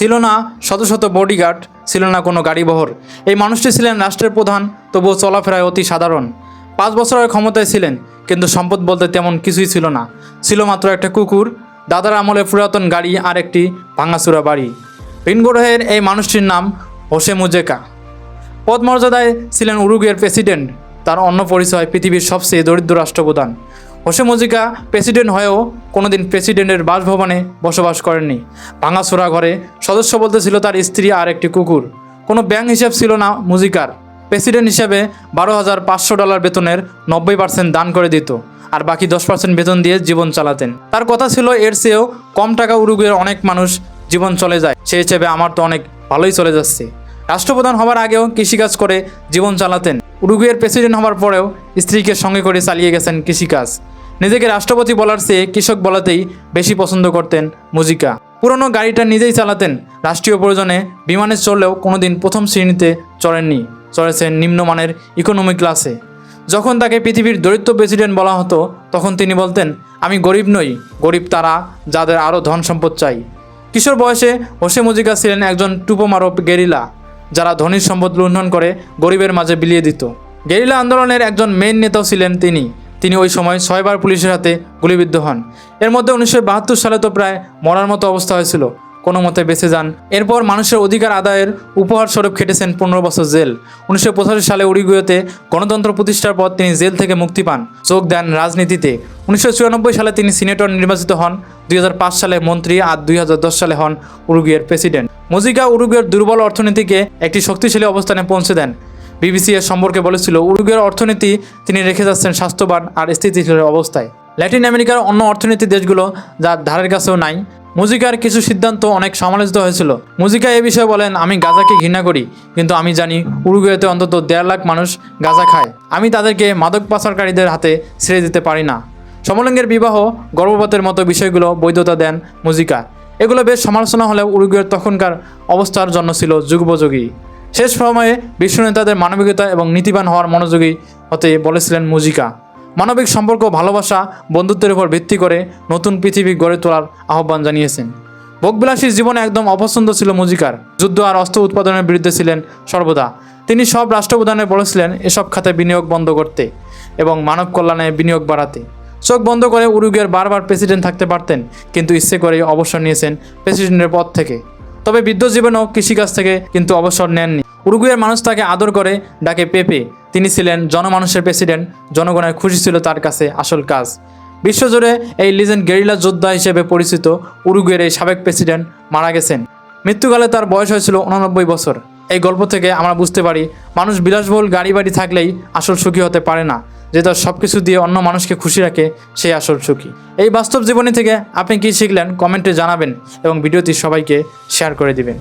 ছিল না শত শত বডিগার্ড ছিল না কোনো গাড়িবহর। এই মানুষটি ছিলেন রাষ্ট্রের প্রধান, তবুও চলাফেরায় অতি সাধারণ। পাঁচ বছরের ক্ষমতায় ছিলেন, কিন্তু সম্পদ বলতে তেমন কিছুই ছিল না। ছিল মাত্র একটা কুকুর, দাদার আমলে পুরাতন গাড়ি আর একটি ভাঙাচুরা বাড়ি। ভিনগ্রহের এই মানুষটির নাম হোসে মুজেকা। পদ মর্যাদায় ছিলেন উরুগুয়ের প্রেসিডেন্ট, তার অন্য পরিচয় পৃথিবীর সবচেয়ে দরিদ্র রাষ্ট্রপ্রধান। হোসে মুজিকা প্রেসিডেন্ট হয়েও কোনোদিন প্রেসিডেন্টের বাসভবনে বসবাস করেননি। ভাঙাচোরা ঘরে সদস্য বলতে ছিল তার স্ত্রী আর একটি কুকুর। কোনো ব্যাংক হিসাব ছিল না মুজিকার প্রেসিডেন্ট হিসাবে বারো হাজার পাঁচশো ডলার বেতনের নব্বই পার্সেন্ট দান করে দিত আর বাকি দশ পার্সেন্ট বেতন দিয়ে জীবন চালাতেন। তার কথা ছিল, এর চেয়েও কম টাকা উরুগুয়ের অনেক মানুষ জীবন চলে যায়, সে হিসেবে আমার তো অনেক ভালোই চলে যাচ্ছে। রাষ্ট্রপ্রধান হবার আগেও কৃষিকাজ করে জীবন চালাতেন। উরুগুয়ের প্রেসিডেন্ট হবার পরেও স্ত্রীকে সঙ্গে করে চালিয়ে গেছেন কৃষিকাজ। নিজেকে রাষ্ট্রপতি বলার চেয়ে কৃষক বলাতেই বেশি পছন্দ করতেন মুজিকা। পুরনো গাড়িটা নিজেই চালাতেন। রাষ্ট্রীয় প্রয়োজনে বিমানে চললেও কোনোদিন প্রথম শ্রেণীতে চড়েননি, চড়েছেন নিম্নমানের ইকোনমি ক্লাসে যখন তাকে পৃথিবীর দরিদ্র প্রেসিডেন্ট বলা হতো, তখন তিনি বলতেন, আমি গরিব নই, গরিব তারা, যাদের আরও ধন সম্পদ চাই। কিশোর বয়সে হোসে মুজিকা ছিলেন একজন টুপোমারব গেরিলা, যারা ধনীর সম্পদ লুণ্ঠন করে গরিবের মাঝে বিলিয়ে দিত। গেরিলা আন্দোলনের একজন মেন নেতাও ছিলেন তিনি। তিনি ওই সময় ছয়বার পুলিশের হাতে গুলিবিদ্ধ হন। এর মধ্যে উনিশশো বাহাত্তর সালে তো প্রায় মরার মতো অবস্থা হয়েছিল। কোনো মতে বেঁচে যান। এরপর মানুষের অধিকার আদায়ের উপহার স্বরূপ খেটেছেন পনেরো বছর জেল। উনিশশো পঁচাশি সালে উড়িগুয়েতে গণতন্ত্র প্রতিষ্ঠার পর তিনি জেল থেকে মুক্তি পান। যোগ দেন রাজনীতিতে। উনিশশো চুরানব্বই সালে তিনি সিনেটর নির্বাচিত হন। দুই হাজার পাঁচ সালে মন্ত্রী আর দুই হাজার দশ সালে হন উরুগুয়ের প্রেসিডেন্ট। মুজিকা উরুগুয়ের দুর্বল অর্থনীতিকে একটি শক্তিশালী অবস্থানে পৌঁছে দেন। বিবিসি এর সম্পর্কে বলেছিল, উরুগুয়ের অর্থনীতি তিনি রেখে যাচ্ছেন স্বাস্থ্যবান আর স্থিতিশীল অবস্থায়। ল্যাটিন আমেরিকার অন্য অর্থনীতি দেশগুলো যার ধারের কাছেও নাই। মুজিকার কিছু সিদ্ধান্ত অনেক সমালোচিত হয়েছিল। মুজিকা এ বিষয়ে বলেন, আমি গাজাকে ঘৃণা করি, কিন্তু আমি জানি উরুগুয়েতে অন্তত দেড় লাখ মানুষ গাজা খায়। আমি তাদেরকে মাদক পাচারকারীদের হাতে ছেড়ে দিতে পারি না। সমলিঙ্গের বিবাহ গর্ভপাতের মতো বিষয়গুলো বৈধতা দেন মুজিকা। এগুলো বেশ সমালোচনা হলেও উরুগুয়ের তখনকার অবস্থার জন্য ছিল যুগোপযোগী। শেষ সময়ে বিশ্ব নেতাদের মানবিকতা এবং নীতিবান হওয়ার মনোযোগী হতে বলেছিলেন মুজিকা। মানবিক সম্পর্ক ভালোবাসা বন্ধুত্বের উপর ভিত্তি করে নতুন পৃথিবী গড়ে তোলার আহ্বান জানিয়েছেন। ভোগবিলাসীর জীবনে একদম অপছন্দ ছিল মুজিকার। যুদ্ধ আর অস্ত্র উৎপাদনের বিরুদ্ধে ছিলেন সর্বদা। তিনি সব রাষ্ট্রপ্রধানে বলেছিলেন, এসব খাতে বিনিয়োগ বন্ধ করতে এবং মানব কল্যাণে বিনিয়োগ বাড়াতে। চোখ বন্ধ করে উরুগের বারবার প্রেসিডেন্ট থাকতে পারতেন, কিন্তু ইচ্ছে করে অবসর নিয়েছেন প্রেসিডেন্টের পদ থেকে। তবে বৃদ্ধ জীবনেও কৃষিকাজ থেকে কিন্তু অবসর নেননি। উরুগুয়ের মানুষ তাকে আদর করে, ডাকে পেপে। তিনি ছিলেন জনমানুষের প্রেসিডেন্ট, জনগণের খুশি ছিল তার কাছে আসল কাজ। বিশ্বজুড়ে এই লিজেন্ড গেরিলা যোদ্ধা হিসেবে পরিচিত উরুগুয়ের এই সাবেক প্রেসিডেন্ট মারা গেছেন। মৃত্যুকালে তার বয়স হয়েছিল উনানব্বই বছর। এই গল্প থেকে আমরা বুঝতে পারি, মানুষ বিলাসবহুল গাড়ি বাড়ি থাকলেই আসল সুখী হতে পারে না। যে তার সব কিছু দিয়ে অন্য মানুষকে খুশি রাখে সেই আসল সুখী। এই বাস্তব জীবনী থেকে আপনি কি শিখলেন? কমেন্টে জানাবেন এবং ভিডিওটি সবাইকে শেয়ার করে দিবেন।